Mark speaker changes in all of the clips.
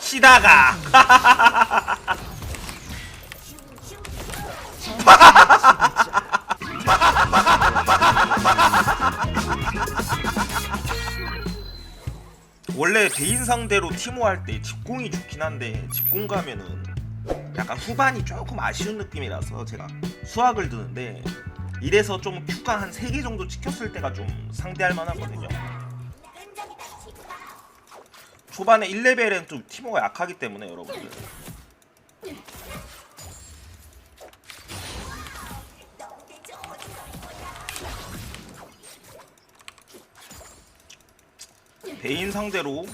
Speaker 1: 쉬다가. 원래 대인 상대로 티모 할 때 집공이 좋긴 한데 집공 가면은 약간 후반이 조금 아쉬운 느낌이라서 제가 수학을 드는데 이래서 좀 큐가 한 3개 정도 찍혔을 때가 좀 상대할 만하거든요 초반에 1레벨은 좀 티모가 약하기 때문에 여러분들 베인 상대로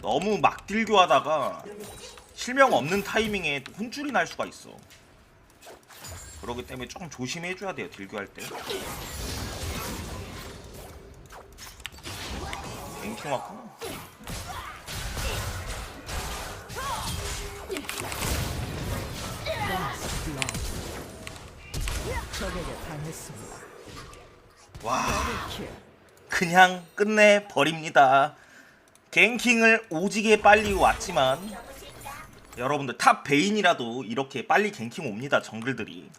Speaker 1: 너무 막 딜교하다가 실명 없는 타이밍에 또 혼쭐이 날 수가 있어. 그러기 때문에 조금 조심해줘야 돼요 딜교할 때.
Speaker 2: 적에게 당했습니다.
Speaker 1: 와
Speaker 2: 킬.
Speaker 1: 그냥 끝내 버립니다. 갱킹을 오지게 빨리 왔지만 여러분들 탑 베인이라도 이렇게 빨리 갱킹 옵니다 정글들이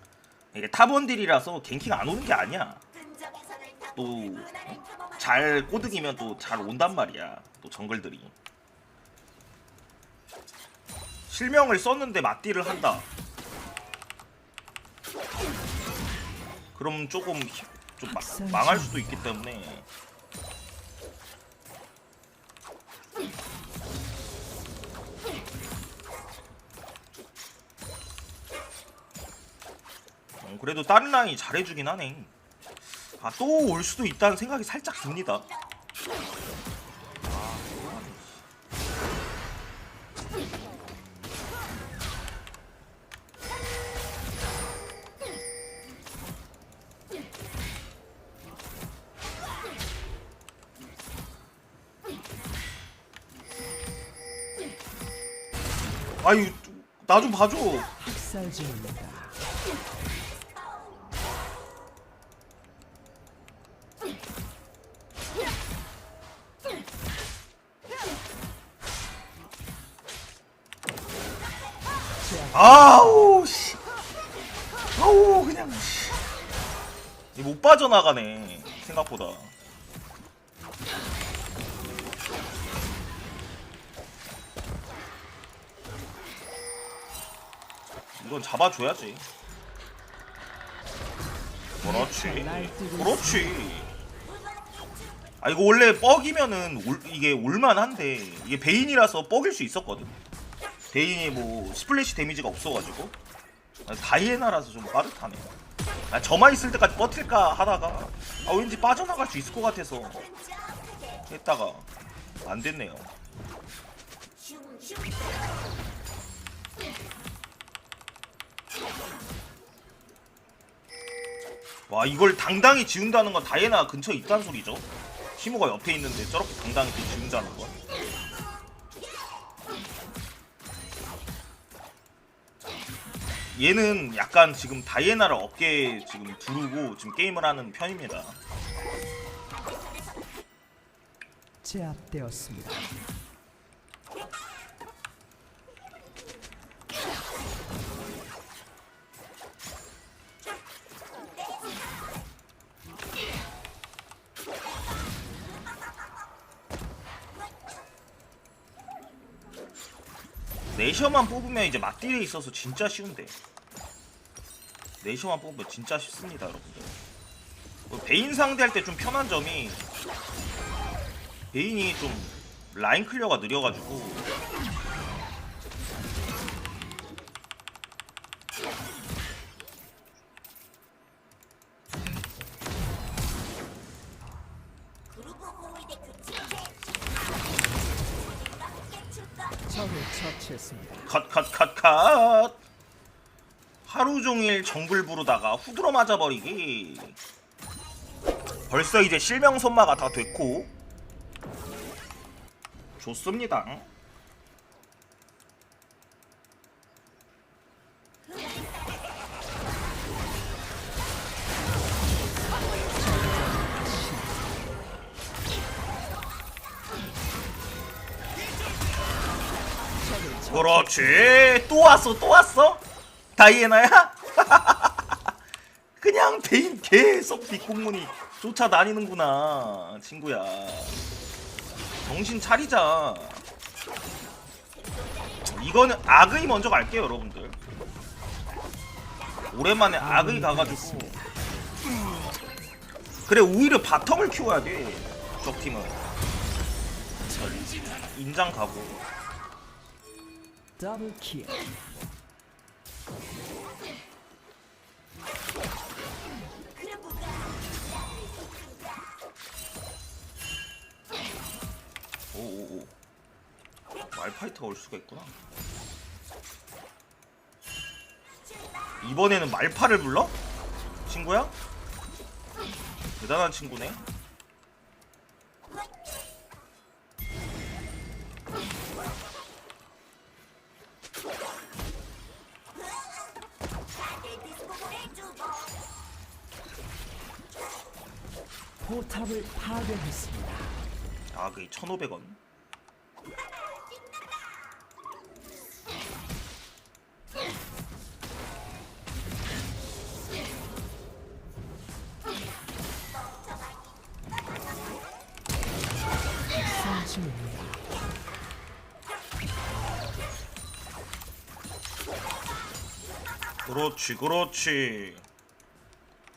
Speaker 1: 이게 탑원딜이라서 갱킹 안 오는 게 아니야 또 잘 꼬드기면 또 잘 온단 말이야 또 정글들이. 실명을 썼는데 맞딜을 한다. 그럼 조금 힘- 좀 마- 망할 수도 있기 때문에. 어, 그래도 다른 라인이 잘해주긴 하네. 아, 또 올 수도 있다는 생각이 살짝 듭니다. 아유, 나 좀 봐줘.
Speaker 2: 학살 중입니다.
Speaker 1: 아우 그냥 씨. 이못 빠져나가네 생각보다. 이건 잡아줘야지. 그렇지. 그렇지. 아 이거 원래 뻑이면은 올, 이게 올만한데 이게 베인이라서 뻑일 수 있었거든. 베인이 뭐 스플래시 데미지가 없어가지고 아, 다이애나라서 좀 빠듯하네. 아, 저만 있을 때까지 버틸까 하다가 아 왠지 빠져나갈 수 있을 것 같아서 했다가 안 됐네요. 와 이걸 당당히 지운다는 건 다이애나 근처에 있다는 소리죠. 티모가 옆에 있는데 저렇게 당당히 또 지운다는 건. 얘는 약간 지금 다이애나를 어깨에 지금 두르고 지금 게임을 하는 편입니다.
Speaker 2: 제압되었습니다.
Speaker 1: 네셔만 뽑으면 이제 맞딜에 있어서 진짜 쉬운데. 네셔만 뽑으면 진짜 쉽습니다, 여러분들. 뭐 베인 상대할 때 좀 편한 점이 베인이 좀 라인 클리어가 느려가지고 종일 정글 부르다가 후드러 맞아버리기. 벌써 이제 실명 손마가 다 됐고. 좋습니다. 그렇지. 또 왔어 또 왔어? 다이애나야? 그냥 베인 계속 뒷공문이 쫓아다니는구나 친구야. 정신 차리자. 이거는 악의 먼저 갈게요 여러분들. 오랜만에 악의 가가지고. 그래 오히려 바텀을 키워야 돼 적 팀은. 인장 가고.
Speaker 2: 더블 킬.
Speaker 1: 오오오 말파이터가 올 수가 있구나 이번에는 말파를 불러? 친구야? 대단한 친구네
Speaker 2: 포탑을 파괴했습니다.
Speaker 1: 아그 1500원
Speaker 2: 상승입니다.
Speaker 1: 그렇지 그렇지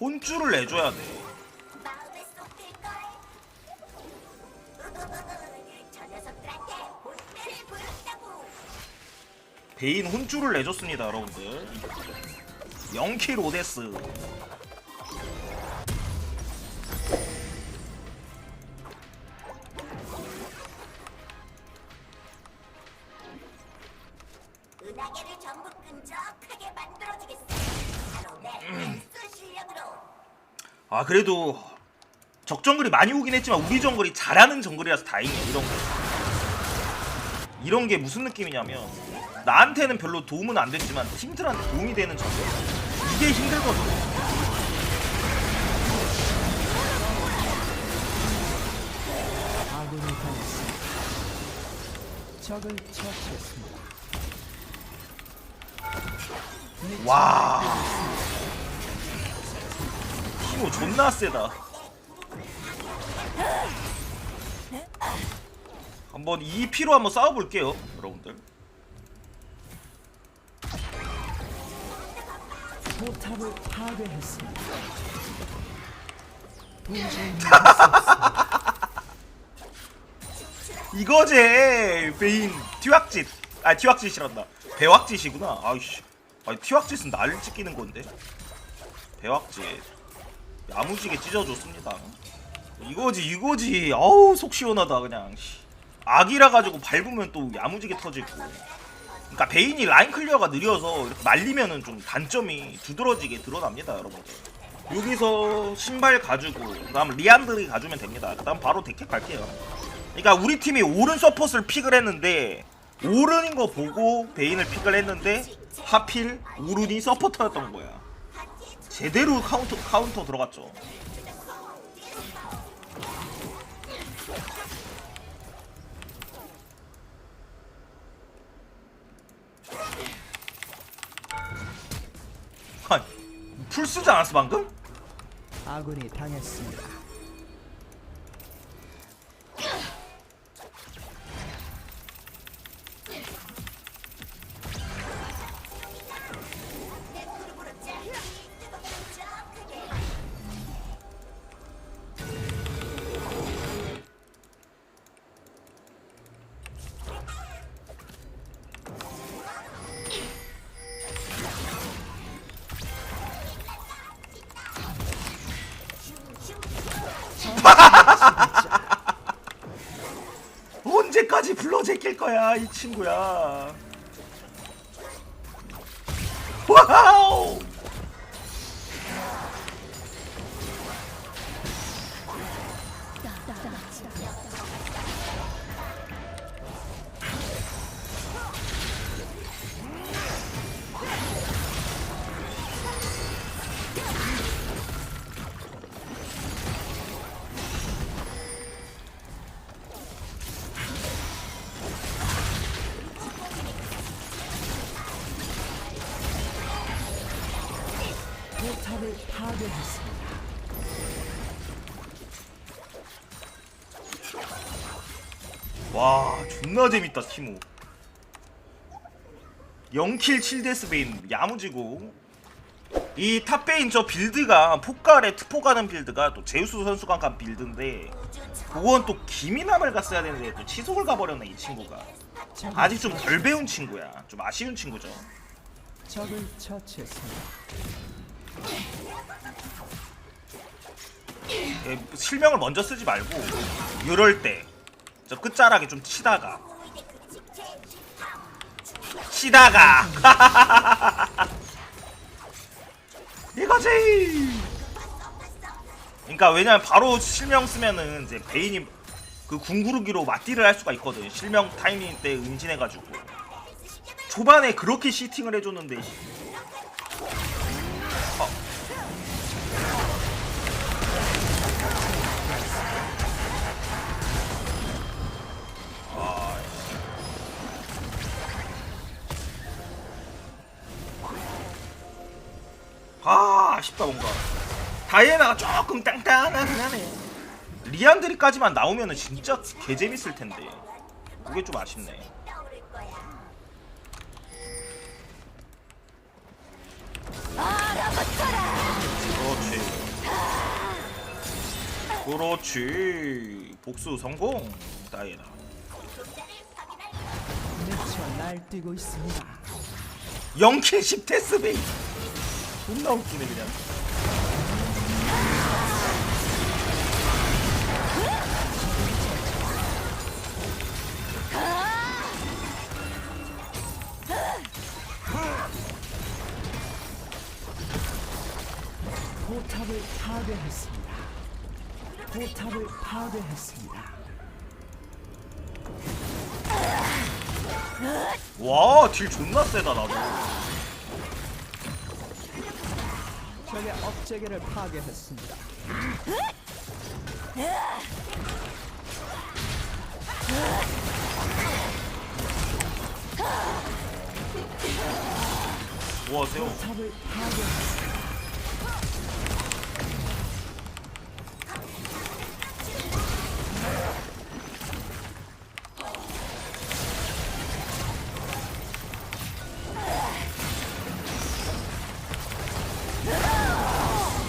Speaker 1: 혼줄을 내줘야 돼 베인 혼줄을 내줬습니다 여러분들 0킬 오데스
Speaker 3: 은하계를 전부 끈적하게 만들어주겠어. 바로 내 백수 실력으로.
Speaker 1: 아 그래도 적 정글이 많이 오긴 했지만 우리 정글이 잘하는 정글이라서 다행이야 이런 거 이런 게 무슨 느낌이냐면 나한테는 별로 도움은 안 됐지만 팀들한테 도움이 되는 정글 이게 힘들거든.
Speaker 2: 아군이 당했습니다. 적을 처치했습니다.
Speaker 1: 와. 티모 존나 세다 한번 이 피로 한번 싸워볼게요 여러분들.
Speaker 2: 포탑을 파괴했습니다.
Speaker 1: 이거지 베인 튀왁짓. 아 튀왁짓이란다. 배왁짓이구나. 아이씨. 아니 튀왁짓은 나를 찢기는 건데. 배왁짓. 야무지게 찢어줬습니다. 이거지 이거지. 아우 속 시원하다 그냥. 씨. 악이라 가지고 밟으면 또 야무지게 터지고 그러니까 베인이 라인 클리어가 느려서 이렇게 말리면은 좀 단점이 두드러지게 드러납니다 여러분들 여기서 신발 가지고 그다음 리안드리 가주면 됩니다 그다음 바로 데캡 갈게요 그러니까 우리 팀이 오른 서폿을 픽을 했는데 오른인 거 보고 베인을 픽을 했는데 하필 오른이 서포터였던 거야. 제대로 카운터 카운터 들어갔죠. 풀 쓰지 않았어 방금?
Speaker 2: 아군이 당했습니다.
Speaker 1: 제낄 거야 이 친구야. 와 존나 재밌다 티모. 0킬 7데스 베인 야무지고. 이 탑베인 저 빌드가 폭가래 트포 가는 빌드가 또 제우스 선수가 간 빌드인데 그건 또 기미남을 갔어야 되는데 또 치속을 가버렸네 이 친구가. 아직 좀 덜 배운 친구야. 좀 아쉬운 친구죠.
Speaker 2: 적을 처치했습니다.
Speaker 1: 예, 실명을 먼저 쓰지 말고 이럴 때저 끝자락에 좀 치다가. 치다가. 이거지 그러니까 왜냐면 바로 실명 쓰면은 이제 베인이 그 궁구르기로 맞디를 할 수가 있거든. 실명 타이밍 때 응진해가지고. 초반에 그렇게 시팅을 해줬는데 아 아쉽다 뭔가. 다이애나가 조금 땅땅하긴 하네. 리안드리까지만 나오면은 진짜 개재밌을 텐데. 그게 좀 아쉽네. 그렇지. 그렇지. 복수 성공 다이애나.
Speaker 2: 미쳐 날뛰고 있습니다.
Speaker 1: 0킬 10 테스 베이 존나 웃기네 그냥
Speaker 2: 포탑을 파괴했습니다. 포탑을 파괴했습니다.
Speaker 1: 와 딜 존나 세다 나도
Speaker 2: 적의 업체계를 파괴했습니다.
Speaker 1: 뭐 하세요
Speaker 2: 파괴했습니다.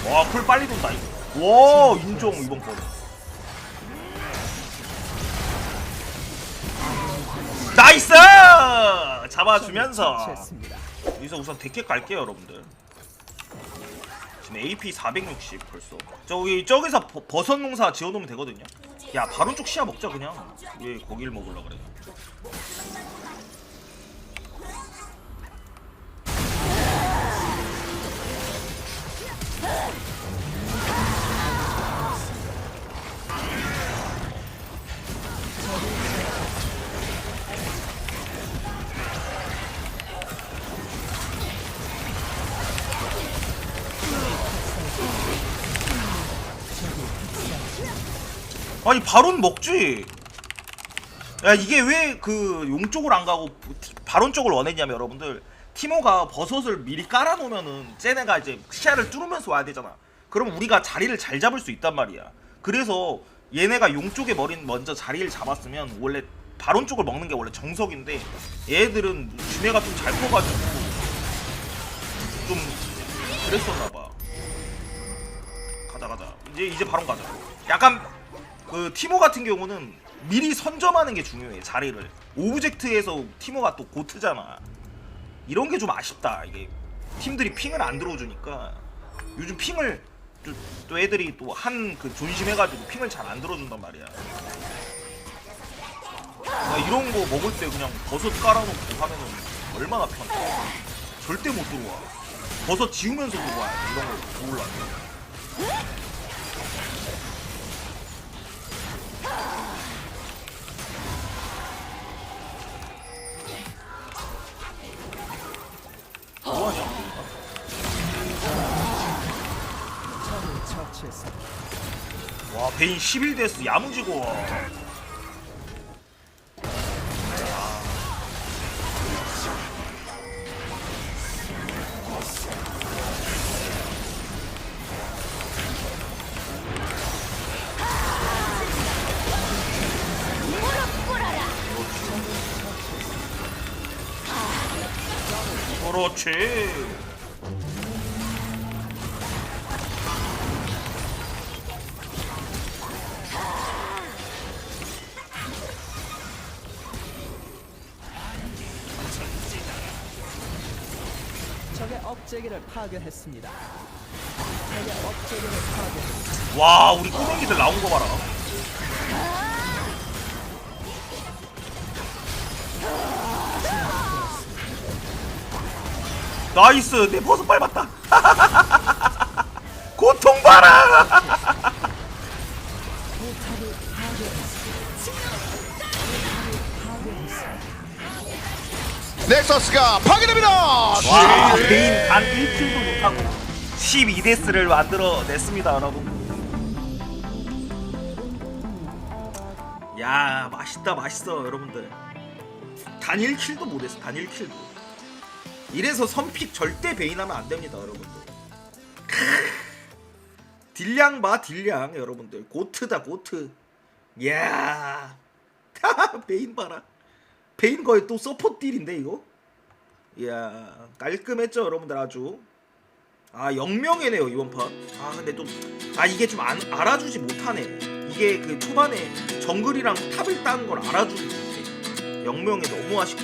Speaker 1: 와풀 빨리 돈다 와 인정 이번 거 나이스! 잡아주면서. 여기서 우선 데켓 갈게요 여러분들. 지금 AP 460 벌써. 저기 저기서 버, 버섯 농사 지어놓으면 되거든요. 야 바로 쪽 시야 먹자 그냥. 왜 거길 먹으려 그래 아니 바론 먹지. 야 이게 왜 그 용 쪽을 안 가고 티- 바론 쪽을 원했냐면 여러분들 티모가 버섯을 미리 깔아놓으면은 쟤네가 이제 시야를 뚫으면서 와야 되잖아. 그럼 우리가 자리를 잘 잡을 수 있단 말이야. 그래서 얘네가 용 쪽에 머린 먼저 자리를 잡았으면 원래 바론 쪽을 먹는 게 원래 정석인데 얘들은 주매가 좀 잘 커가지고 좀 그랬었나봐. 가자 가자. 이제 이제 바론 가자. 약간 그 티모 같은 경우는 미리 선점하는 게 중요해 자리를. 오브젝트에서 티모가 또 고트잖아. 이런 게 좀 아쉽다. 이게 팀들이 핑을 안 들어주니까. 요즘 핑을 또, 또 애들이 또 한 그 존심해가지고 핑을 잘 안 들어준단 말이야. 나 이런 거 먹을 때 그냥 버섯 깔아놓고 하면은 얼마나 편해. 절대 못 들어와. 버섯 지우면서 들어와 이런 거 몰라 와 베인 11대스 야무지고 그렇지.
Speaker 2: 적의 업체계를 파괴했습니다. 적의 업체계를 파괴했습니다.
Speaker 1: 와 우리 꼬맹이들 나온 거 봐라. 나이스 내 버섯 밟았다. 고통 봐라.
Speaker 4: 넥서스가 파괴됩니다.
Speaker 1: 와 베인 단 1킬도 못하고 12데스를 만들어냈습니다 여러분 야 맛있다 맛있어 여러분들 단 1킬도 못했어 단 1킬도 이래서 선픽 절대 베인하면 안 됩니다 여러분들. 크으. 딜량 봐 딜량 여러분들. 고트다 고트. 야. 베인 봐라. 베인 거의 또 서포 딜인데 이거? 이야 깔끔했죠 여러분들 아주. 아 영명이네요 이번 판 아 근데 좀 아 이게 좀 안, 알아주지 못하네. 이게 그 초반에 정글이랑 탑을 딴걸 알아주지 못해 영명이 너무 아쉽고